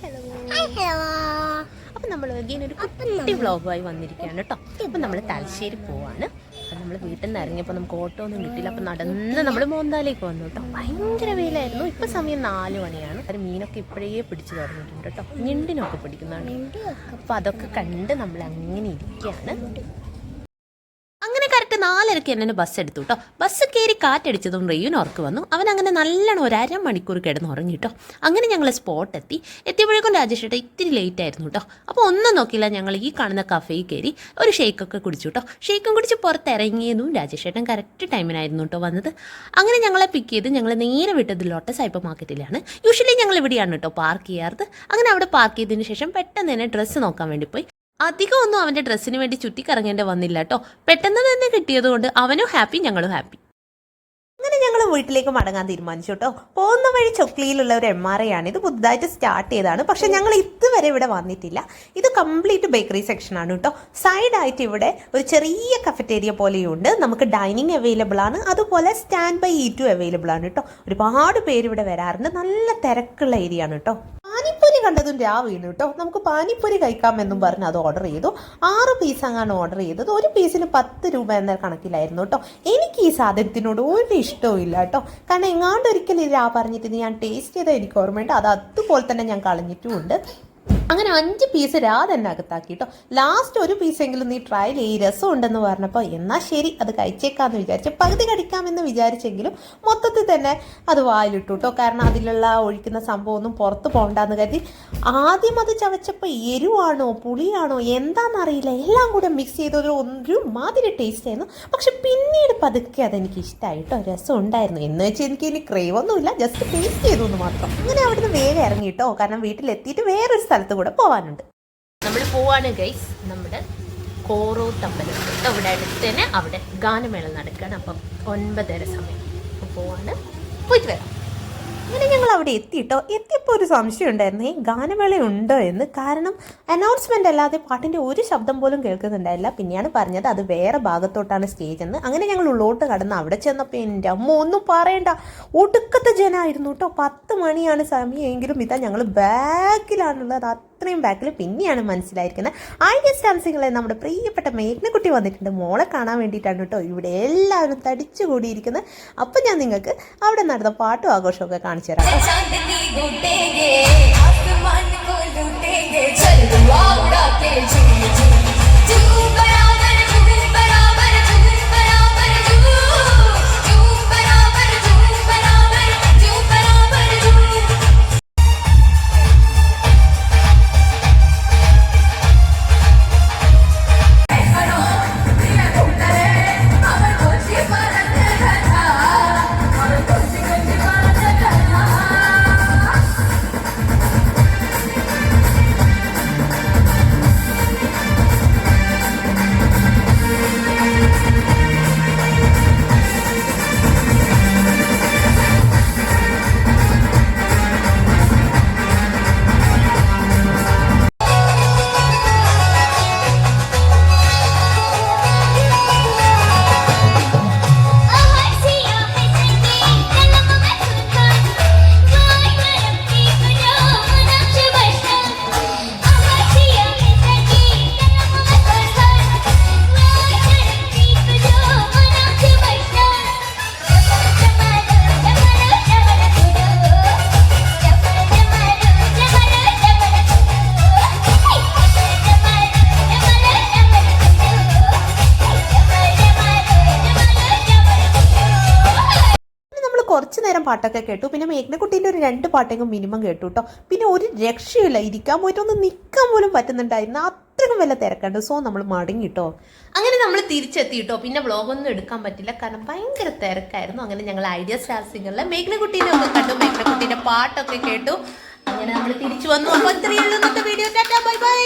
Hi hello hello അപ്പം നമ്മൾ ഒരു കുട്ടി വ്ളോഗുമായി വന്നിരിക്കുകയാണ് കേട്ടോ അപ്പം നമ്മൾ തലശ്ശേരി പോവാണ്. അപ്പം നമ്മൾ വീട്ടിൽ നിന്ന് ഇറങ്ങിയപ്പോൾ നമുക്ക് ഓട്ടോ ഒന്നും കിട്ടിയില്ല. അപ്പം നടന്ന് നമ്മൾ മോന്താലേക്ക് വന്നു കേട്ടോ ഭയങ്കര വെയിലായിരുന്നു. ഇപ്പൊ സമയം നാല് മണിയാണ്. അത് മീനൊക്കെ ഇപ്പോഴേ പിടിച്ചു തുടങ്ങിയിട്ടുണ്ട് കേട്ടോ ഞണ്ടിനൊക്കെ പിടിക്കുന്നതാണ്. അപ്പം അതൊക്കെ കണ്ട് നമ്മൾ അങ്ങനെ ഇരിക്കുകയാണ്. നാലരക്ക് എന്നെ ബസ് എടുത്തു കേട്ടോ ബസ് കയറി കാറ്റടിച്ചതും റെയ്യൂന് ഉറക്ക് വന്നു. അവൻ അങ്ങനെ നല്ലോണം ഒരു അരമണിക്കൂർ കിടന്ന് ഉറങ്ങി കേട്ടോ അങ്ങനെ ഞങ്ങൾ സ്പോട്ട് എത്തി. എത്തിയപ്പോഴേക്കും രാജേഷ് ഏട്ടാ ഇത്തിരി ലേറ്റ് ആയിരുന്നു കേട്ടോ അപ്പോൾ ഒന്നും നോക്കിയില്ല ഞങ്ങൾ ഈ കാണുന്ന കഫേയിൽ കയറി ഒരു ഷേക്കൊക്കെ കുടിച്ചു കേട്ടോ ഷേക്കും കുടിച്ച് പുറത്തിറങ്ങിയതും രാജേഷ് ഏട്ടൻ കറക്റ്റ് ടൈമിനായിരുന്നു കേട്ടോ വന്നത്. അങ്ങനെ ഞങ്ങളെ പിക്ക് ചെയ്ത് ഞങ്ങൾ നേരെ വിട്ടത് ലോട്ടസ് ഹൈപ്പർ മാർക്കറ്റിലാണ് യൂഷ്വലി ഞങ്ങൾ ഇവിടെയാണ് കേട്ടോ പാർക്ക് ചെയ്യാറ്. അങ്ങനെ അവിടെ പാർക്ക് ചെയ്തതിന് ശേഷം പെട്ടെന്ന് തന്നെ ഡ്രസ്സ് നോക്കാൻ വേണ്ടി പോയി. അധികം ഒന്നും അവന്റെ ഡ്രസ്സിന് വേണ്ടി ചുറ്റിക്കറങ്ങേണ്ടി വന്നില്ല കേട്ടോ പെട്ടെന്ന് തന്നെ കിട്ടിയതുകൊണ്ട് അവനും ഹാപ്പി ഞങ്ങളും ഹാപ്പി അങ്ങനെ ഞങ്ങൾ വീട്ടിലേക്ക് മടങ്ങാൻ തീരുമാനിച്ചു കേട്ടോ പോകുന്ന വഴി ചൊക്ലിയിലുള്ള ഒരു എം ആർ ഐ ആണ്. ഇത് പുതുതായിട്ട് സ്റ്റാർട്ട് ചെയ്തതാണ്. പക്ഷെ ഞങ്ങൾ ഇതുവരെ ഇവിടെ വന്നിട്ടില്ല. ഇത് കംപ്ലീറ്റ് ബേക്കറി സെക്ഷൻ ആണ് കേട്ടോ സൈഡായിട്ട് ഇവിടെ ഒരു ചെറിയ കഫറ്റേരിയ പോലെയുണ്ട്. നമുക്ക് ഡൈനിങ് അവൈലബിൾ ആണ്. അതുപോലെ സ്റ്റാൻഡ് ബൈ ഈറ്റും അവൈലബിൾ ആണ് കേട്ടോ ഒരുപാട് പേര് ഇവിടെ വരാറുണ്ട്. നല്ല തിരക്കുള്ള ഏരിയ ആണ് കേട്ടോ കണ്ടതും രാ വീണു കേട്ടോ. നമുക്ക് പാനിപ്പൂരി കഴിക്കാമെന്നും പറഞ്ഞ് അത് ഓർഡർ ചെയ്തു. ആറ് പീസ് അങ്ങാണ് ഓർഡർ ചെയ്തത്. ഒരു പീസിന് പത്ത് രൂപ എന്ന കണക്കിലായിരുന്നു കേട്ടോ. എനിക്ക് ഈ സാധനത്തിനോട് ഒരു ഇഷ്ടവും ഇല്ല കേട്ടോ. കാരണം എങ്ങാണ്ട് ഒരിക്കലും രാ പറഞ്ഞിട്ട് ഞാൻ ടേസ്റ്റ് ചെയ്ത എനിക്ക് ഓർമ്മയുണ്ട്. അത് അതുപോലെ തന്നെ ഞാൻ കളഞ്ഞിട്ടുമുണ്ട്. അങ്ങനെ അഞ്ച് പീസ് രാത് അകത്താക്കി കേട്ടോ ലാസ്റ്റ് ഒരു പീസെങ്കിലും നീ ട്രൈ ചെയ്യ് രസം ഉണ്ടെന്ന് പറഞ്ഞപ്പോൾ എന്നാൽ ശരി അത് കഴിച്ചേക്കാന്ന് വിചാരിച്ചു പകുതി കടിക്കാമെന്ന് വിചാരിച്ചെങ്കിലും മൊത്തത്തിൽ തന്നെ അത് വായിലിട്ടു കേട്ടോ കാരണം അതിലുള്ള ഒഴിക്കുന്ന സംഭവമൊന്നും പുറത്ത് പോകണ്ടെന്ന് കരുതി. ആദ്യം അത് ചവച്ചപ്പോൾ എരിവാണോ പുളിയാണോ എന്താണെന്നറിയില്ല എല്ലാം കൂടെ മിക്സ് ചെയ്ത ഒരു മാതിരി ടേസ്റ്റ് ആയിരുന്നു. പക്ഷെ പിന്നീട് പതുക്കെ അതെനിക്ക് ഇഷ്ടമായി കേട്ടോ രസം ഉണ്ടായിരുന്നു എന്ന് വെച്ചാൽ എനിക്ക് ഇനി ക്രേവൊന്നുമില്ല ജസ്റ്റ് ടേസ്റ്റ് ചെയ്തു എന്ന് മാത്രം. അങ്ങനെ അവിടുന്ന് വേഗം ഇറങ്ങി കേട്ടോ കാരണം വീട്ടിലെത്തിയിട്ട് വേറൊരു സ്ഥലത്ത് കൂടെ പോകാനുണ്ട് നമ്മൾ പോവാണ് ഗൈസ് നമ്മുടെ കോറോ തമ്പലം. അവിടെ അടുത്ത് തന്നെ അവിടെ ഗാനമേള നടക്കുകയാണ് അപ്പം ഒൻപതര സമയം. പോവാണ് പോയിട്ട് വരാം. അങ്ങനെ ഞങ്ങൾ അവിടെ എത്തിയിട്ടോ? എത്തിയപ്പോൾ ഒരു സംശയം ഉണ്ടായിരുന്നു ഈ ഗാനമേള ഉണ്ടോ എന്ന്. കാരണം അനൗൺസ്മെന്റ് അല്ലാതെ പാട്ടിന്റെ ഒരു ശബ്ദം പോലും കേൾക്കുന്നുണ്ടായില്ല. പിന്നെയാണ് പറഞ്ഞത് അത് വേറെ ഭാഗത്തോട്ടാണ് സ്റ്റേജ് എന്ന്. അങ്ങനെ ഞങ്ങൾ ഉള്ളോട്ട് കടന്ന് അവിടെ ചെന്നപ്പോൾ എന്റെ അമ്മ ഒന്നും പറയണ്ട. ഒടുക്കത്തെ ജനമായിരുന്നു കേട്ടോ പത്ത് മണിയാണ് സമയമെങ്കിലും ഇതാ ഞങ്ങൾ ബാക്കിലാണുള്ളത് അത്രയും ബാക്കിൽ പിന്നെയാണ് മനസ്സിലായിരിക്കുന്നത്. ഐഡിയ സ്റ്റാംസുകളെ നമ്മുടെ പ്രിയപ്പെട്ട മേഘ്നക്കുട്ടി വന്നിട്ടുണ്ട്. മോളെ കാണാൻ വേണ്ടിയിട്ടാണ് കേട്ടോ ഇവിടെ എല്ലാവരും തടിച്ചു കൂടിയിരിക്കുന്നത് അപ്പം ഞാൻ നിങ്ങൾക്ക് അവിടെ നടന്ന പാട്ടും ആഘോഷമൊക്കെ കാണിച്ചു തരാം. പാട്ടൊക്കെ കേട്ടു. പിന്നെ മേഘ്നക്കുട്ടീന്റെ ഒരു രണ്ട് പാട്ടെങ്കിലും മിനിമം കേട്ടു കേട്ടോ പിന്നെ ഒരു രക്ഷയില്ല ഇരിക്കാൻ പോയിട്ട് ഒന്ന് നിൽക്കാൻ പോലും പറ്റുന്നുണ്ടായിരുന്നു അത്രയും വല്ല തിരക്കുണ്ട്. സോ നമ്മൾ മടങ്ങി കേട്ടോ അങ്ങനെ നമ്മൾ തിരിച്ചെത്തി കേട്ടോ പിന്നെ വ്ളോഗൊന്നും എടുക്കാൻ പറ്റില്ല. കാരണം ഭയങ്കര തിരക്കായിരുന്നു. അങ്ങനെ ഞങ്ങൾ ഐഡിയ സ്റ്റാർ സിംഗറിലെ മേഘ്നക്കുട്ടീനെ കണ്ടു. മേഘ്നക്കുട്ടീന്റെ പാട്ടൊക്കെ കേട്ടു. അങ്ങനെ നമ്മൾ തിരിച്ചു വന്നു. അപ്പോൾ ഇന്നത്തെ വീഡിയോ. ടാറ്റാ. Bye bye.